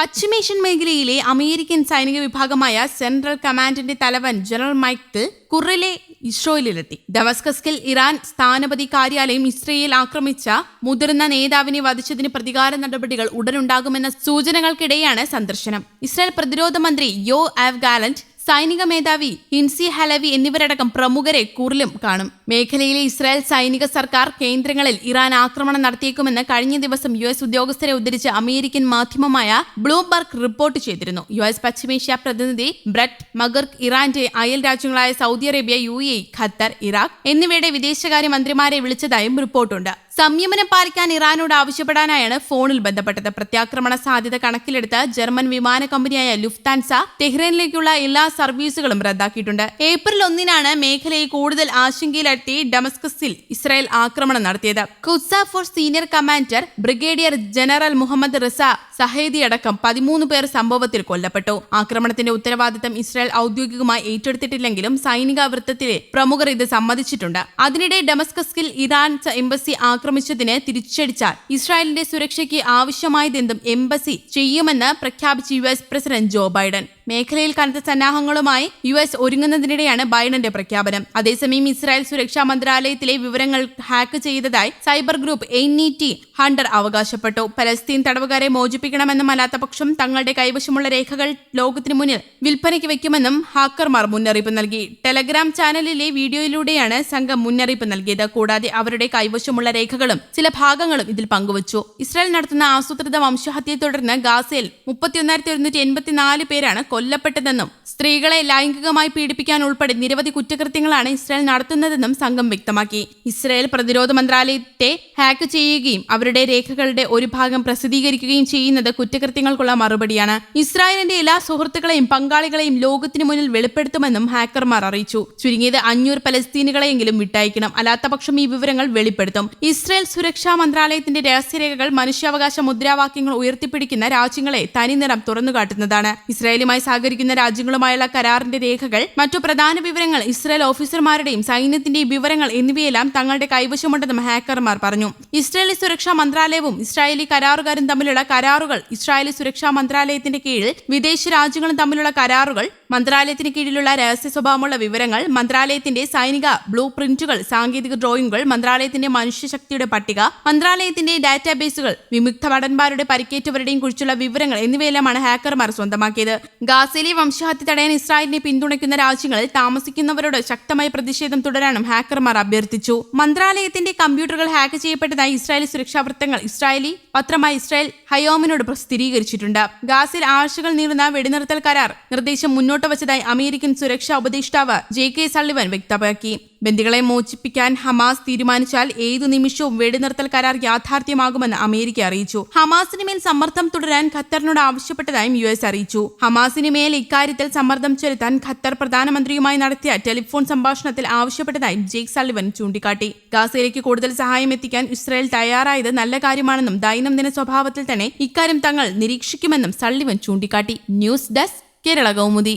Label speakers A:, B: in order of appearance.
A: പശ്ചിമേഷ്യൻ മേഖലയിലെ അമേരിക്കൻ സൈനിക വിഭാഗമായ സെൻട്രൽ കമാൻഡിന്റെ തലവൻ ജനറൽ മൈക്കിൾ കുറിലെ ഇസ്രോയിലെത്തി. ഡമസ്കസിൽ ഇറാൻ സ്ഥാനപതി കാര്യാലയം ഇസ്രയേൽ ആക്രമിച്ച മുതിർന്ന നേതാവിനെ വധിച്ചതിന് പ്രതികാര നടപടികൾ ഉടനുണ്ടാകുമെന്ന സൂചനകൾക്കിടെയാണ് സന്ദർശനം. ഇസ്രായേൽ പ്രതിരോധ മന്ത്രി യോ ആവ് ഗാലന്റ് സൈനിക മേധാവി ഹിൻസി ഹലവി എന്നിവരടക്കം പ്രമുഖരെ കൂറിലും കാണും. മേഖലയിലെ ഇസ്രായേൽ സൈനിക സർക്കാർ കേന്ദ്രങ്ങളിൽ ഇറാൻ ആക്രമണം നടത്തിയേക്കുമെന്ന് കഴിഞ്ഞ ദിവസം യു എസ് ഉദ്യോഗസ്ഥരെ ഉദ്ധരിച്ച് അമേരിക്കൻ മാധ്യമമായ ബ്ലൂംബർഗ് റിപ്പോർട്ട് ചെയ്തിരുന്നു. യു എസ് പശ്ചിമേഷ്യ പ്രതിനിധി ബ്രറ്റ് മഗർക്ക് ഇറാന്റെ അയൽ രാജ്യങ്ങളായ Saudi Arabia U A Qatar Iraq എന്നിവയുടെ വിദേശകാര്യ മന്ത്രിമാരെ വിളിച്ചതായും റിപ്പോർട്ടുണ്ട്. സംയമനം പാലിക്കാൻ ഇറാനോട് ആവശ്യപ്പെടാനായാണ് ഫോണിൽ ബന്ധപ്പെട്ടത്. പ്രത്യാക്രമണ സാധ്യത കണക്കിലെടുത്ത് ജർമ്മൻ വിമാന കമ്പനിയായ ലുഫ്താൻസ ടെഹ്റാനിലേക്കുള്ള എല്ലാ സർവീസുകളും റദ്ദാക്കിയിട്ടുണ്ട്. ഏപ്രിൽ ഒന്നിനാണ് മേഖലയെ കൂടുതൽ ആശങ്കയിലെത്തി ഡമസ്കസിൽ ഇസ്രായേൽ ആക്രമണം നടത്തിയത്. Quds force senior commander brigadier general Mohammad Reza Zahedi അടക്കം പതിമൂന്ന് പേർ സംഭവത്തിൽ കൊല്ലപ്പെട്ടു. ആക്രമണത്തിന്റെ ഉത്തരവാദിത്തം ഇസ്രായേൽ ഔദ്യോഗികമായി ഏറ്റെടുത്തിട്ടില്ലെങ്കിലും സൈനിക വൃത്തത്തിലെ പ്രമുഖർ ഇത് സമ്മതിച്ചിട്ടുണ്ട്. അതിനിടെ ഡമസ്കസിൽ ഇറാൻ എംബസി ആക്രമിച്ചതിന് തിരിച്ചടിച്ചാൽ ഇസ്രായേലിന്റെ സുരക്ഷയ്ക്ക് ആവശ്യമായതെന്തും എംബസി ചെയ്യുമെന്ന് പ്രഖ്യാപിച്ച് U S president Joe Biden. മേഖലയിൽ കനത്ത സന്നാഹങ്ങളുമായി യു എസ് ഒരുങ്ങുന്നതിനിടെയാണ് ബൈഡന്റെ പ്രഖ്യാപനം. അതേസമയം ഇസ്രായേൽ സുരക്ഷാ മന്ത്രാലയത്തിലെ വിവരങ്ങൾ ഹാക്ക് ചെയ്തതായി cyber group N E T hunter അവകാശപ്പെട്ടു. പലസ്തീൻ തടവുകാരെ മോചിപ്പിക്കണമെന്നും അല്ലാത്തപക്ഷം തങ്ങളുടെ കൈവശമുള്ള രേഖകൾ ലോകത്തിനു മുന്നിൽ വിൽപ്പനയ്ക്ക് വെക്കുമെന്നും ഹാക്കർമാർ മുന്നറിയിപ്പ് നൽകി. ടെലഗ്രാം ചാനലിലെ വീഡിയോയിലൂടെയാണ് സംഘം മുന്നറിയിപ്പ് നൽകിയത്. കൂടാതെ അവരുടെ കൈവശമുള്ള രേഖകളും ചില ഭാഗങ്ങളും ഇതിൽ പങ്കുവച്ചു. ഇസ്രായേൽ നടത്തുന്ന ആസൂത്രിത വംശഹത്യയെ തുടർന്ന് ഗാസയിൽ മുപ്പത്തിയൊന്നായിരത്തി ഒരുന്നൂറ്റി എൺപത്തിനാല് പേരാണ് കൊല്ലപ്പെട്ടതെന്നും സ്ത്രീകളെ ലൈംഗികമായി പീഡിപ്പിക്കാൻ ഉൾപ്പെടെ നിരവധി കുറ്റകൃത്യങ്ങളാണ് ഇസ്രായേൽ നടത്തുന്നതെന്നും സംഘം വ്യക്തമാക്കി. ഇസ്രായേൽ പ്രതിരോധ മന്ത്രാലയത്തെ ഹാക്ക് ചെയ്യുകയും അവരുടെ രേഖകളുടെ ഒരു ഭാഗം പ്രസിദ്ധീകരിക്കുകയും ചെയ്യുന്നത് കുറ്റകൃത്യങ്ങൾക്കുള്ള മറുപടിയാണ്. ഇസ്രായേലിന്റെ എല്ലാ സുഹൃത്തുക്കളെയും പങ്കാളികളെയും ലോകത്തിനു മുന്നിൽ വെളിപ്പെടുത്തുമെന്നും ഹാക്കർമാർ അറിയിച്ചു. ചുരുങ്ങിയത് അഞ്ഞൂറ് പലസ്തീനുകളെയെങ്കിലും വിട്ടയക്കണം. അല്ലാത്തപക്ഷം ഈ വിവരങ്ങൾ വെളിപ്പെടുത്തും. ഇസ്രായേൽ സുരക്ഷാ മന്ത്രാലയത്തിന്റെ രഹസ്യരേഖകൾ മനുഷ്യാവകാശ മുദ്രാവാക്യങ്ങൾ ഉയർത്തിപ്പിടിക്കുന്ന രാജ്യങ്ങളെ തനിനിറം തുറന്നുകാട്ടുന്നതാണ്. ഇസ്രായേലുമായി സഹകരിക്കുന്ന രാജ്യങ്ങളുമായുള്ള കരാറിന്റെ രേഖകൾ മറ്റു പ്രധാന വിവരങ്ങൾ ഇസ്രായേൽ ഓഫീസർമാരുടെയും സൈന്യത്തിന്റെയും വിവരങ്ങൾ എന്നിവയെല്ലാം തങ്ങളുടെ കൈവശമുണ്ടെന്നും ഹാക്കർമാർ പറഞ്ഞു. ഇസ്രായേലി സുരക്ഷാ മന്ത്രാലയവും ഇസ്രായേലി കരാറുകാരും തമ്മിലുള്ള കരാറുകൾ ഇസ്രായേലി സുരക്ഷാ മന്ത്രാലയത്തിന്റെ കീഴിൽ വിദേശ രാജ്യങ്ങളും തമ്മിലുള്ള കരാറുകൾ മന്ത്രാലയത്തിന് കീഴിലുള്ള രഹസ്യ സ്വഭാവമുള്ള വിവരങ്ങൾ മന്ത്രാലയത്തിന്റെ സൈനിക ബ്ലൂ പ്രിന്റുകൾ സാങ്കേതിക ഡ്രോയിങ്ങുകൾ മന്ത്രാലയത്തിന്റെ മനുഷ്യശക്തിയുടെ പട്ടിക മന്ത്രാലയത്തിന്റെ ഡാറ്റാബേസുകൾ വിമുക്ത ഭടന്മാരുടെ പരിക്കേറ്റവരുടെയും കുറിച്ചുള്ള വിവരങ്ങൾ എന്നിവയെല്ലാമാണ് ഹാക്കർമാർ സ്വന്തമാക്കിയത്. ഗാസയിലെ വംശഹത്യ തടയാൻ ഇസ്രായേലിനെ പിന്തുണയ്ക്കുന്ന രാജ്യങ്ങളിൽ താമസിക്കുന്നവരോട് ശക്തമായ പ്രതിഷേധം തുടരാനും ഹാക്കർമാർ അഭ്യർത്ഥിച്ചു. മന്ത്രാലയത്തിന്റെ കമ്പ്യൂട്ടറുകൾ ഹാക്ക് ചെയ്യപ്പെട്ടതായി ഇസ്രായേലി സുരക്ഷാ വൃത്തങ്ങൾ ഇസ്രായേലി പത്രമായ ഇസ്രായേൽ ഹയോമിനോട് സ്ഥിരീകരിച്ചിട്ടുണ്ട്. ഗാസിൽ ആഴ്ചകൾ നീളുന്ന വെടിനിർത്തൽ കരാർ നിർദ്ദേശം മുന്നോട്ട് വച്ചതായി അമേരിക്കൻ സുരക്ഷാ ഉപദേഷ്ടാവ് ജെ കെ സള്ളിവൻ വ്യക്തമാക്കി. ബന്ദികളെ മോചിപ്പിക്കാൻ ഹമാസ് തീരുമാനിച്ചാൽ ഏതു നിമിഷവും വെടിനിർത്തൽ കരാർ യാഥാർത്ഥ്യമാകുമെന്ന് അമേരിക്ക അറിയിച്ചു. ഹമാസിന് മേൽ സമ്മർദ്ദം തുടരാൻ ഖത്തറിനോട് ആവശ്യപ്പെട്ടതായും യു എസ് അറിയിച്ചു. ഹമാസിന് മേൽ ഇക്കാര്യത്തിൽ സമ്മർദ്ദം ചെലുത്താൻ ഖത്തർ പ്രധാനമന്ത്രിയുമായി നടത്തിയ ടെലിഫോൺ സംഭാഷണത്തിൽ ആവശ്യപ്പെട്ടതായും ജേക്ക് സള്ളിവൻ ചൂണ്ടിക്കാട്ടി. ഗാസയിലേക്ക് കൂടുതൽ സഹായം എത്തിക്കാൻ ഇസ്രായേൽ തയ്യാറായത് നല്ല കാര്യമാണെന്നും ദൈനംദിന സ്വഭാവത്തിൽ തന്നെ ഇക്കാര്യം തങ്ങൾ നിരീക്ഷിക്കുമെന്നും സള്ളിവൻ ചൂണ്ടിക്കാട്ടി. News desk Kerala Kaumudi.